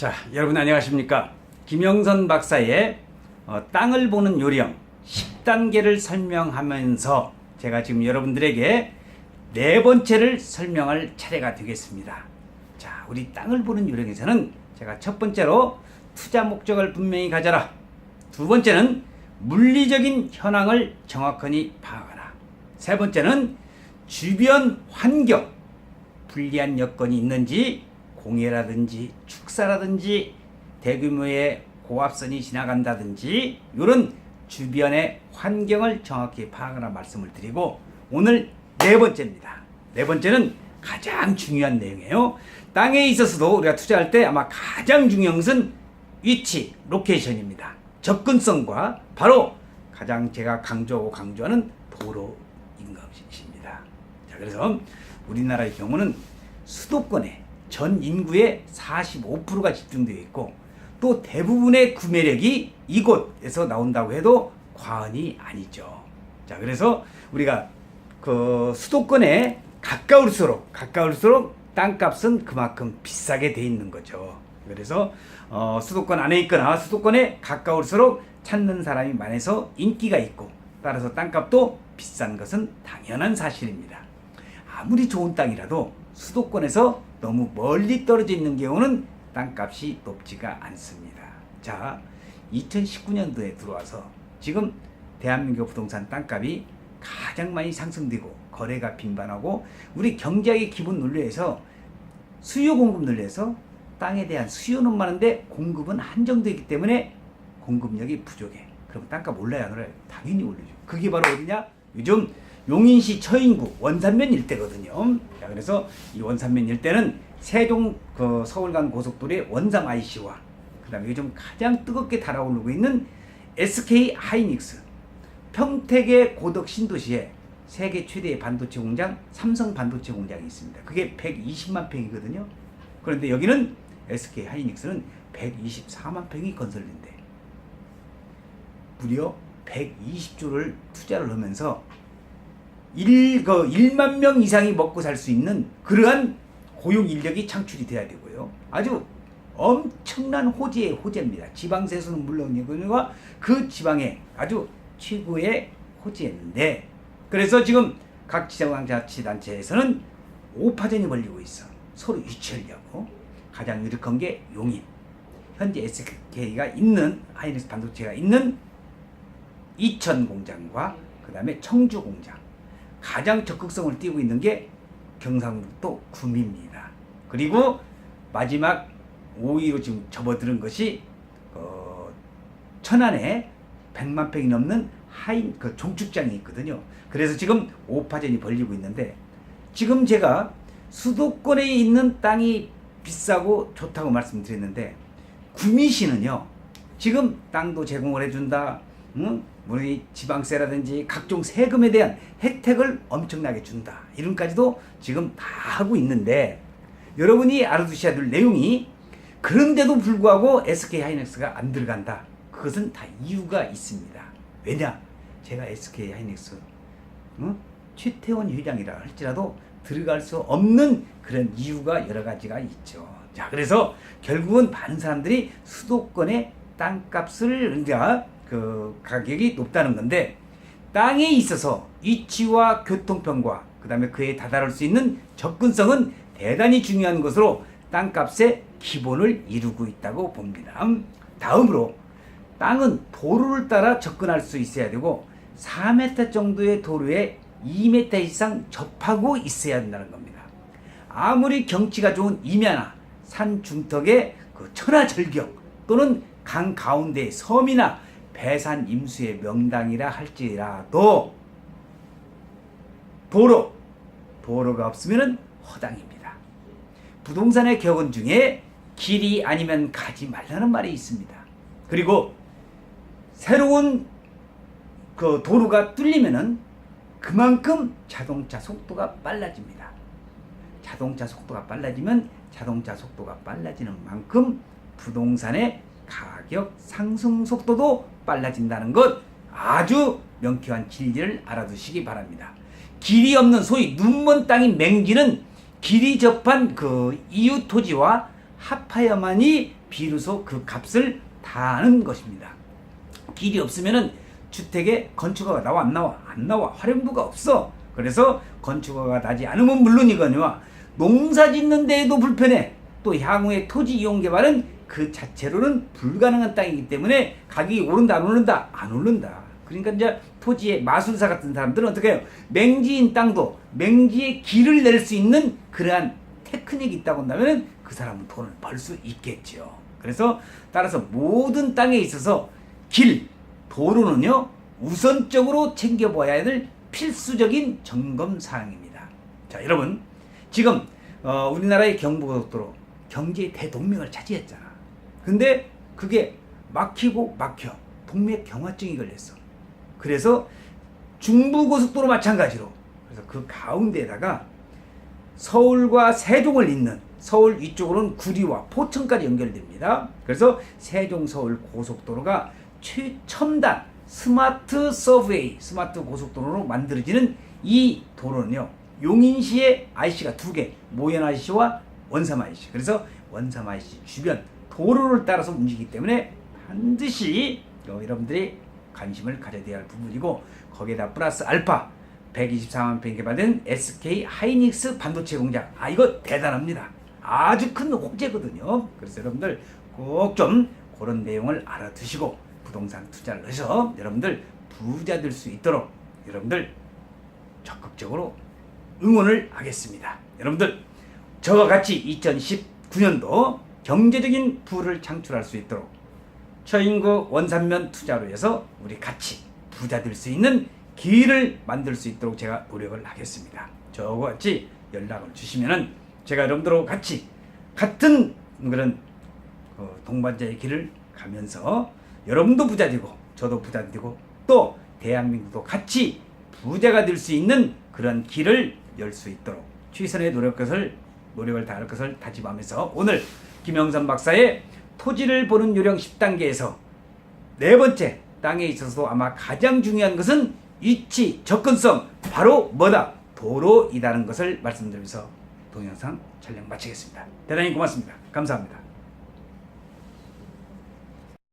자, 여러분 안녕하십니까? 김영선 박사의 어, 땅을 보는 요령 10단계를 설명하면서 제가 지금 여러분들에게 네 번째를 설명할 차례가 되겠습니다. 자, 우리 땅을 보는 요령에서는 제가 첫 번째로 투자 목적을 분명히 가져라. 두 번째는 물리적인 현황을 정확하니 파악하라. 세 번째는 주변 환경, 불리한 여건이 있는지 공해라든지 축사라든지 대규모의 고압선이 지나간다든지 이런 주변의 환경을 정확히 파악하라 말씀을 드리고 오늘 네 번째입니다. 네 번째는 가장 중요한 내용이에요. 땅에 있어서도 우리가 투자할 때 아마 가장 중요한 것은 위치, 로케이션입니다. 접근성과 바로 가장 제가 강조하고 강조하는 도로인 것입니다. 자, 그래서 우리나라의 경우는 수도권에 전 인구의 45%가 집중되어 있고 또 대부분의 구매력이 이곳에서 나온다고 해도 과언이 아니죠. 자, 그래서 우리가 그 수도권에 가까울수록 가까울수록 땅값은 그만큼 비싸게 돼 있는 거죠. 그래서 어, 수도권 안에 있거나 수도권에 가까울수록 찾는 사람이 많아서 인기가 있고 따라서 땅값도 비싼 것은 당연한 사실입니다. 아무리 좋은 땅이라도 수도권에서 너무 멀리 떨어져 있는 경우는 땅값이 높지가 않습니다. 자, 2019년도에 들어와서 지금 대한민국 부동산 땅값이 가장 많이 상승되고 거래가 빈번하고 우리 경제의 기본 논리에서 수요 공급 논리에서 땅에 대한 수요는 많은데 공급은 한정되어 있기 때문에 공급력이 부족해. 그럼 땅값 올라야 안 올라요? 당연히 올리죠. 그게 바로 어디냐? 요즘 용인시 처인구 원산면 일대거든요. 자, 그래서 이 원산면 일대는 세종 그 서울 간 고속도로의 원상 IC와 그다음에 요즘 가장 뜨겁게 달아오르고 있는 SK 하이닉스 평택의 고덕 신도시에 세계 최대의 반도체 공장 삼성 반도체 공장이 있습니다. 그게 120만 평이거든요. 그런데 여기는 SK 하이닉스는 124만 평이 건설된대. 무려 120조를 투자를 하면서 1, 그 1만 명 이상이 먹고 살 수 있는 그러한 고용 인력이 창출이 돼야 되고요. 아주 엄청난 호재의 호재입니다. 지방세수는 물론이고요. 그 지방에 아주 최고의 호재인데 그래서 지금 각 지방자치단체에서는 오파전이 벌리고 있어. 서로 유치하려고. 가장 유력한 게 용인. 현재 SK가 있는 하이닉스 반도체가 있는 이천 공장과 그 다음에 청주 공장. 가장 적극성을 띄고 있는 게 경상북도 구미입니다. 그리고 마지막 5위로 지금 접어드는 것이 어, 천안에 100만 평이 넘는 하인 그 종축장이 있거든요. 그래서 지금 오파전이 벌리고 있는데 지금 제가 수도권에 있는 땅이 비싸고 좋다고 말씀드렸는데 구미시는요. 지금 땅도 제공을 해준다. 응? 우리 지방세라든지 각종 세금에 대한 혜택을 엄청나게 준다. 이름까지도 지금 다 하고 있는데 여러분이 알아두셔야 될 내용이 그런데도 불구하고 SK 하이닉스가 안 들어간다. 그것은 다 이유가 있습니다. 왜냐? 제가 SK 하이닉스 응? 최태원 회장이라 할지라도 들어갈 수 없는 그런 이유가 여러 가지가 있죠. 자, 그래서 결국은 많은 사람들이 수도권의 땅값을 그러니까 그 가격이 높다는 건데 땅에 있어서 위치와 교통편과 그 다음에 그에 다다를 수 있는 접근성은 대단히 중요한 것으로 땅값의 기본을 이루고 있다고 봅니다. 다음으로 땅은 도로를 따라 접근할 수 있어야 되고 4m 정도의 도로에 2m 이상 접하고 있어야 된다는 겁니다. 아무리 경치가 좋은 임야나 산 중턱의 그 천하절경 또는 강 가운데 섬이나 배산 임수의 명당이라 할지라도 도로 도로가 없으면 허당입니다. 부동산의 격언 중에 길이 아니면 가지 말라는 말이 있습니다. 그리고 새로운 그 도로가 뚫리면은 그만큼 자동차 속도가 빨라집니다. 자동차 속도가 빨라지면 자동차 속도가 빨라지는 만큼 부동산의 가격 상승 속도도 빨라진다는 것 아주 명쾌한 진리를 알아두시기 바랍니다. 길이 없는 소위 눈먼 땅인 맹지는 길이 접한 그 이웃 토지와 합하여만이 비로소 그 값을 다하는 것입니다. 길이 없으면은 주택에 건축허가 나와 안 나와 안 나와 활용도가 없어. 그래서 건축허가 나지 않으면 물론이거니와 농사 짓는 데에도 불편해. 또 향후에 토지 이용 개발은 그 자체로는 불가능한 땅이기 때문에 가격이 오른다 안 오른다 안 오른다. 그러니까 이제 토지의 마술사 같은 사람들은 어떻게 해요? 맹지인 땅도 맹지에 길을 낼 수 있는 그러한 테크닉이 있다고 한다면 그 사람은 돈을 벌 수 있겠죠. 그래서 따라서 모든 땅에 있어서 길, 도로는요 우선적으로 챙겨봐야 될 필수적인 점검 사항입니다. 자, 여러분 지금 어, 우리나라의 경부고속도로 경제의 대동맥을 차지했잖아. 근데 그게 막히고 막혀 동맥 경화증이 걸렸어. 그래서 중부고속도로 마찬가지로 그래서 그 가운데에다가 서울과 세종을 잇는 서울 위쪽으로는 구리와 포천까지 연결됩니다. 그래서 세종 서울 고속도로가 최첨단 스마트 서브웨이, 스마트 고속도로로 만들어지는 이 도로는요. 용인시에 IC가 두 개, 모현 IC와 원삼 IC. 그래서 원삼 IC 주변 도로를 따라서 움직이기 때문에 반드시 어, 여러분들이 관심을 가져야 할 부분이고 거기에다 플러스 알파 124만 평 개발된 SK 하이닉스 반도체 공장. 아 이거 대단합니다. 아주 큰 호재거든요. 그래서 여러분들 꼭 좀 그런 내용을 알아두시고 부동산 투자를 해서 여러분들 부자 될 수 있도록 여러분들 적극적으로 응원을 하겠습니다. 여러분들 저와 같이 2019년도 경제적인 부를 창출할 수 있도록 처인구 원산면 투자로 해서 우리 같이 부자 될 수 있는 기회를 만들 수 있도록 제가 노력을 하겠습니다. 저와 같이 연락을 주시면은 제가 여러분들하고 같이 같은 그런 어, 동반자의 길을 가면서 여러분도 부자 되고 저도 부자 되고 또 대한민국도 같이 부자가 될 수 있는 그런 길을 열 수 있도록 최선의 노력 것을 노력을 다할 것을 다짐하면서 오늘 김영선 박사의 토지를 보는 요령 10단계에서 네 번째 땅에 있어서 아마 가장 중요한 것은 위치 접근성 바로 뭐다 도로이다는 것을 말씀드리면서 동영상 촬영 마치겠습니다. 대단히 고맙습니다. 감사합니다.